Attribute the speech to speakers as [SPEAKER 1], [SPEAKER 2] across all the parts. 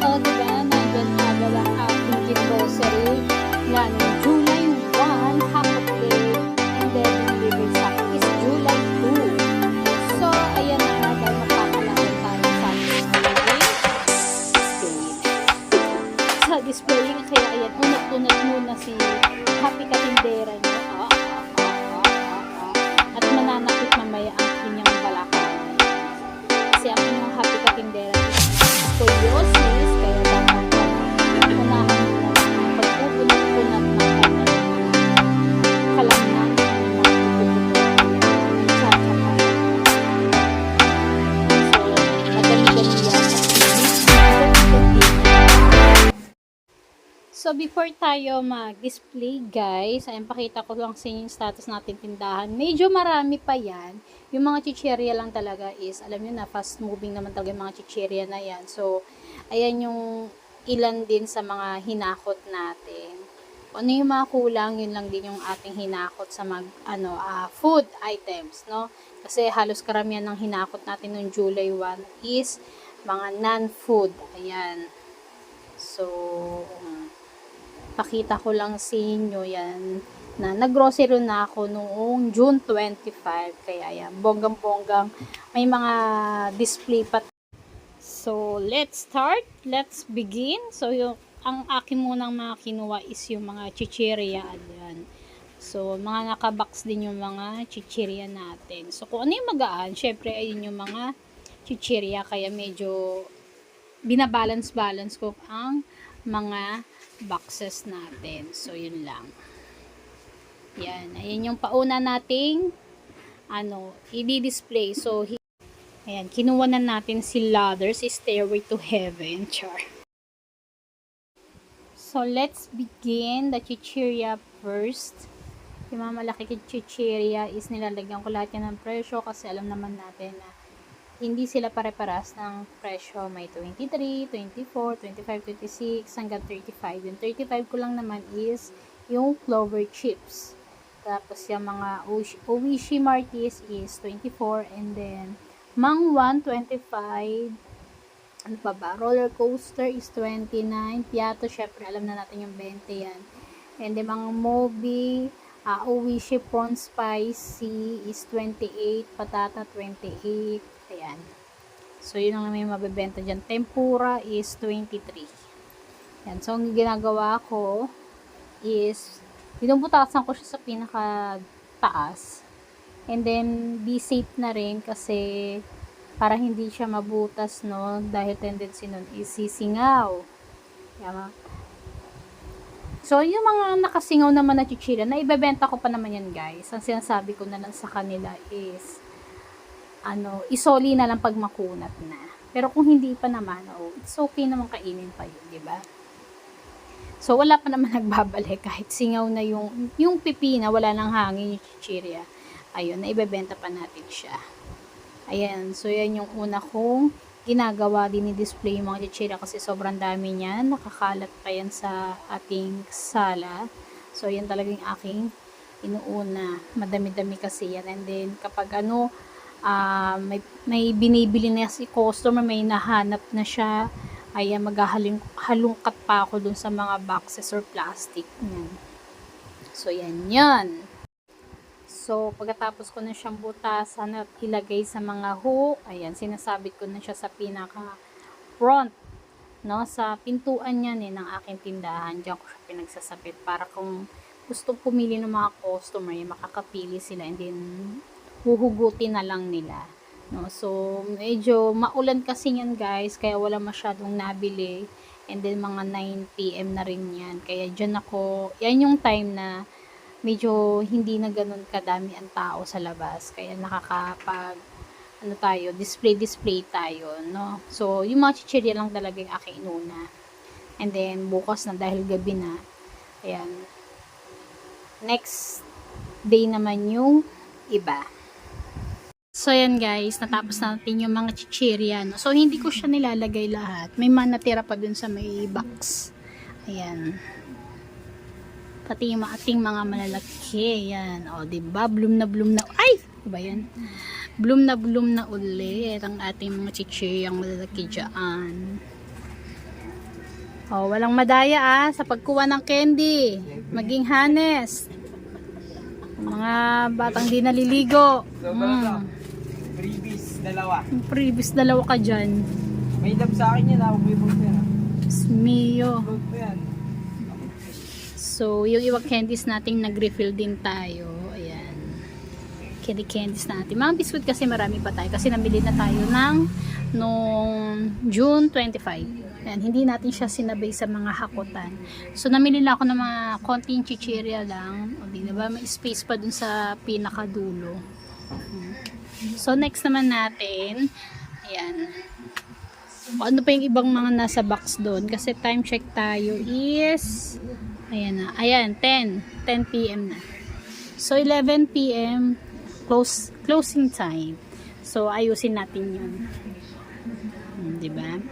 [SPEAKER 1] O, di ba? Nandyan nga wala ating grocery. Yan, July 1, half of day. And then, yung delivery sa is July 2. So, ayan na nga magpapalaban tayo sa display. sa display. Kaya ayan, unat-unat muna si Happy Katindera niyo. So, before tayo mag-display, guys, ayun, pakita ko lang sa inyo yung status natin tindahan. Medyo marami pa yan. Yung mga chicherya lang talaga is, alam nyo na, fast moving naman talaga yung mga chicherya na yan. So, ayan yung ilan din sa mga hinakot natin. Ano yung mga kulang, yun lang din yung ating hinakot sa mag, ano, ah, food items, no? Kasi halos karamihan ng hinakot natin noong July 1 is mga non-food. Ayan. So, um, pakita ko lang sa inyo yan na naggrocery na ako noong June 25 kaya yan bonggang bonggang may mga display pa. So let's start. Let's begin. So yung ang akin munang mga kinuha is yung mga chichirya. Yan so mga nakabox din yung mga chichirya natin. So kung ano yung magaan syempre ayun yung mga chichirya. Kaya medyo binabalance balance ko ang mga boxes natin. So, yun lang. Yan. Ayan yung pauna nating ano, i-display. So, ayan, kinuha na natin si Ladders, Stairway to Heaven. Char. So, let's begin the chichirya first. Yung mga malaki chichirya is nilalagyan ko lahat yan ng presyo kasi alam naman natin na hindi sila pare-paras ng presyo. May 23, 24, 25, 26, hanggang 35. Yung 35 ko lang naman is yung clover chips. Tapos yung mga Oishi- Martis is 24 and then Mang 125 ano pa ba? Roller coaster is 29. Piato, syempre, alam na natin yung 20 yan. And then, mga Mobi, uh, Oishi Prawn Spicy is 28. Patata, 28. Ayan. So, yun ang may mabibenta dyan. Tempura is 23. Yan. So, ang ginagawa ko is, binubutasan ko siya sa pinaka taas. And then, be safe na rin kasi para hindi siya mabutas, no? Dahil tendency nun is sisingaw. Yan. So, yung mga nakasingaw naman na chichira, na ibebenta ko pa naman yan, guys. Ang sinasabi ko na lang sa kanila is, ano, isoli na lang pag makunat na. Pero kung hindi pa naman, oh, it's okay naman kainin pa yun, di ba? So, wala pa naman nagbabalik kahit singaw na yung, yung pipina, wala nang hangin yung chichirya. Ayun, na ibebenta pa natin siya. Ayan, so yan yung una kong ginagawa din i-display yung mga chichirya kasi sobrang dami niyan. Nakakalat pa yan sa ating sala. So, yan talagang aking inuuna. Madami-dami kasi yan. And then, kapag ano, ah, may, may binibili na si customer, may nahanap na siya, ay maghahalungkat pa ako dun sa mga boxes or plastic. Yan. So, yan yan. So, pagkatapos ko na siyang butasan at ilagay sa mga hook, ayan, sinasabit ko na siya sa pinaka front, no, sa pintuan niyan eh, ng aking tindahan. Diyan ko siya pinagsasabit para kung gusto pumili ng mga customer, eh, makakapili sila and then huhugutin na lang nila. No, so, medyo maulan kasi yan guys, kaya wala masyadong nabili. And then, mga 9pm na rin yan. Kaya dyan ako, yan yung time na medyo hindi na ganun kadami ang tao sa labas. Kaya nakakapag ano tayo, display-display tayo, no? So, yung mga chichirya lang talaga yung aking inuna. And then, bukas na dahil gabi na, ayan, next day naman yung iba. So, ayan guys, natapos natin yung mga chichirya, no? So, hindi ko siya nilalagay lahat. May mga natira pa dun sa may box. Ayan pati yung ating mga malalaki. Yan. O, diba? Bloom na bloom na. Ay! Diba yan? Bloom na bloom na ulit ang ating mga chichiryang malalaki dyan. Oh, walang madaya ah sa pagkuha ng candy. Maging honest. Mga batang di naliligo.
[SPEAKER 2] Mm. Dalawa.
[SPEAKER 1] Previous dalawa ka dyan.
[SPEAKER 2] May love sa akin yan, ako may bolt yan. ah.
[SPEAKER 1] Smio.
[SPEAKER 2] Bolt mo yan.
[SPEAKER 1] So, yung iwag candies nating nag-refill din tayo. Ayan. Candy candies natin. Mga biscuit kasi marami pa tayo. Kasi nabili na tayo ng noong June 25. Ayan, hindi natin siya sinabay sa mga hakutan. So, namili lang ako ng mga konting chichirya lang. O, di na ba? May space pa dun sa pinakadulo. Hmm. So, next naman natin, ayan. Kung ano pa yung ibang mga nasa box doon. Kasi time check tayo is Ayan na. Ayan, 10. 10 p.m. na. So, 11 p.m. Close, closing time. So, ayusin natin yun. Hmm, diba?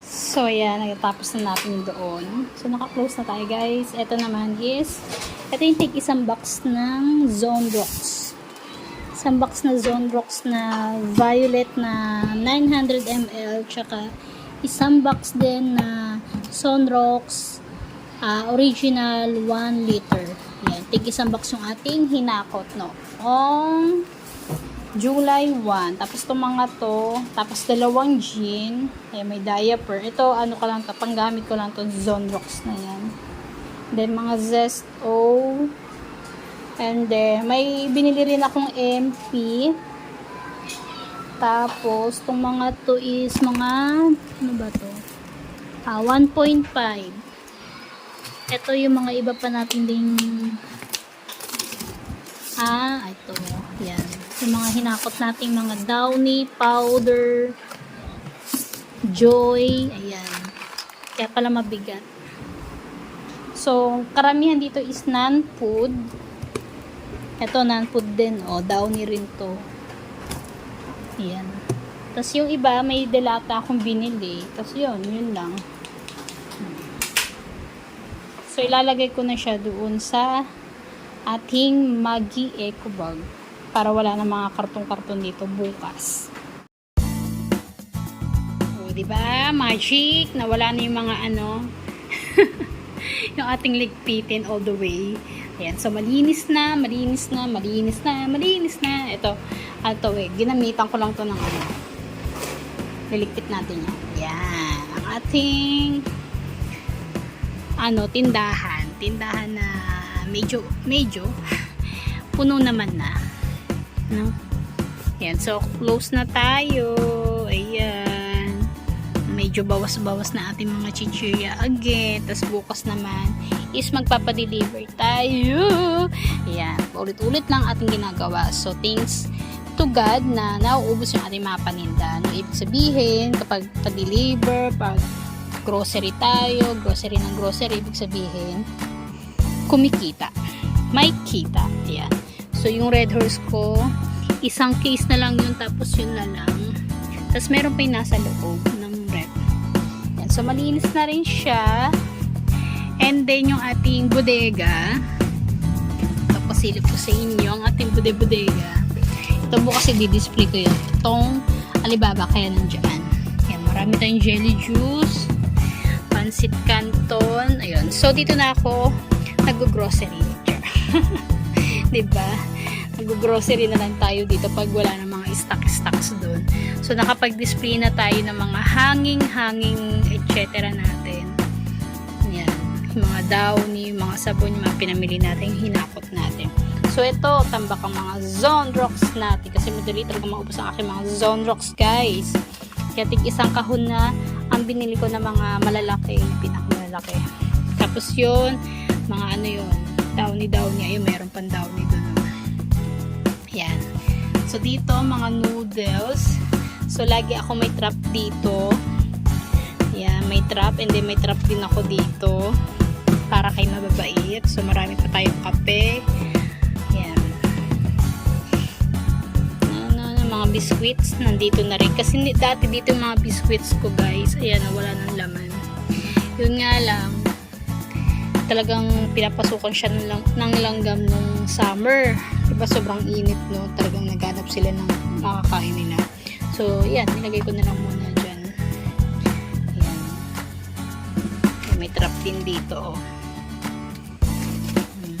[SPEAKER 1] So, ayan. Nagtatapos na natin doon. So, naka-close na tayo, guys. Ito naman is, ito yung take isang box ng Zone Rocks. Isang box na Zone Rocks na violet na 900 ml. Tsaka, isang box din na Zone Rocks ah, original 1 liter. Yan, tig isang box yung ating hinakot, no? On July 1. Tapos itong mga to, tapos dalawang gin, ayan, may diaper. Ito, ano ka lang to, panggamit ko lang to, Zonrox na yan. Then, mga Zest O. And then, may binili rin akong MP. Tapos, itong mga to is mga, ano ba to? Ah, 1.5. Ito yung mga iba pa natin ding ah, ito. Yan. Yung mga hinakot nating mga downy, powder, joy. Ayan. Kaya pala mabigat. So, karamihan dito is non-food. Ito, non-food din. O, downy rin to. Ayan. Tapos yung iba, may delata akong binili. Tapos yun, yun lang. So, ilalagay ko na siya doon sa ating Maggi Eco Bag para wala na mga karton-karton dito bukas. O, di ba? Magic. Nawala na yung mga ano, yung ating ligpitin all the way. Ayan. So, malinis na, malinis na, malinis na, malinis na. Ito, ito eh, ginamitan ko lang to ng ano. Liligpit natin yan. Yan. Ang ating ano, tindahan. Tindahan na medyo, medyo, puno naman na. No? Yan, so, close na tayo. Ayan. Medyo bawas-bawas na ating mga chichirya again. Tapos bukas naman is magpapadeliver tayo. Ayan. Ulit-ulit lang ating ginagawa. So, thanks to God na nauubos yung ating mga paninda. No, ibig sabihin, kapag pa-deliver, pag grocery tayo, grocery ng grocery, ibig sabihin, kumikita. May kita. Ayan. So, yung red horse ko, isang case na lang yun, tapos yun na lang. Tapos, meron pa yung nasa loob ng rep. Ayan. So, malinis na rin siya. And then, yung ating bodega, tapos silip ko sa inyo, ang ating bude-bodega. Ito bukas i-display ko yun. Itong Alibaba, kaya nandyan. Ayan, marami tayong jelly juice, pansit canton, ayun. So, dito na ako nag-grocery. diba? Nag-grocery na lang tayo dito pag wala na mga stock-stocks doon. So, nakapag-display na tayo ng mga hanging-hanging etc. natin. Mga downy, mga sabon, yung mga pinamili natin, hinakot natin. So, ito, tambak ang mga zone rocks natin. Kasi madali talaga maubos ang aking mga zone rocks, guys. Kaya tig isang kahon na ang binili ko na mga malalaki, pinakamalalaki. Tapos yun, mga ano yun, downy downy, ayun, meron pang downy doon. Yan. So, dito, mga noodles. So, lagi ako may trap dito. Yan, may trap, and then may trap din ako dito. Para kay mababait. So, marami pa tayong kape. Yan. Ano, ano, mga biscuits, nandito na rin. Kasi ni- dati dito yung mga biscuits ko, guys. Ayan, wala ng laman. Yun nga lang, talagang pinapasukan siya ng, lang, ng langgam nung summer. Diba sobrang init, no? Talagang naghanap sila ng makakain nila. So, yan, nilagay ko na lang muna trap din dito. oh. Hmm.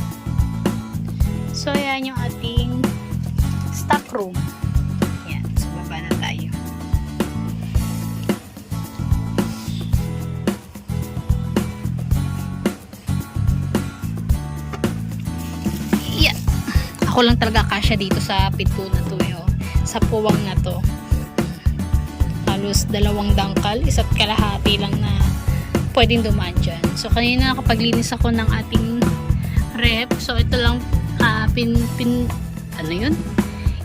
[SPEAKER 1] So, ayan yung ating stock room. Yan. So, baba na tayo. Ako lang talaga kasya dito sa pito na to. Yo. Sa puwang na to. Halos dalawang dangkal, isa't kalahati lang na pwedeng dumaan dyan. So, kanina nakapaglinis ako ng ating rep. So, ito lang ah, pin, pin, ano yun?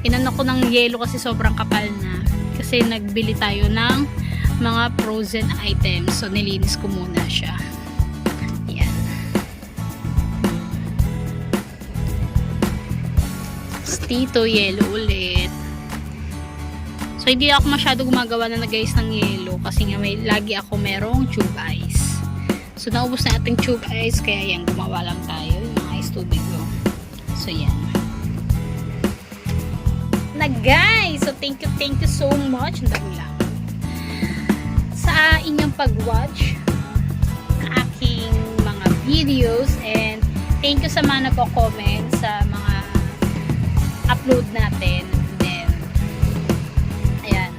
[SPEAKER 1] Inano ko ng yelo kasi sobrang kapal na. Kasi nagbili tayo ng mga frozen items. So, nilinis ko muna siya. Yan. Tito yelo ulit. So, hindi ako masyado gumagawa na guys ng yelo kasi nga may lagi ako merong tube ice. So, naubos na ating tube ice kaya yan, gumawa lang tayo yung mga ice tubig ko. So, yan. Na guys! So, thank you, thank you so much. Ang dami lang. Sa inyong pag-watch ng aking mga videos and thank you sa mga nagko-comment sa mga upload natin. Then, ayan.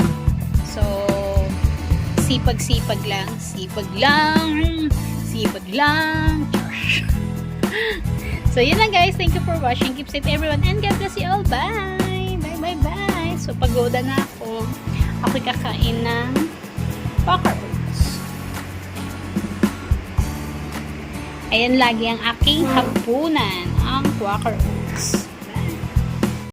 [SPEAKER 1] So, sipag-sipag lang. Sipag lang. Sipag lang. so, yun lang guys. Thank you for watching. Keep safe everyone. And God bless you all. Bye. Bye, bye, bye. So, pagoda na ako. Ako'y kakain ng Quaker Oats. Ayan lagi ang aking hapunan. Ang Quaker Oats.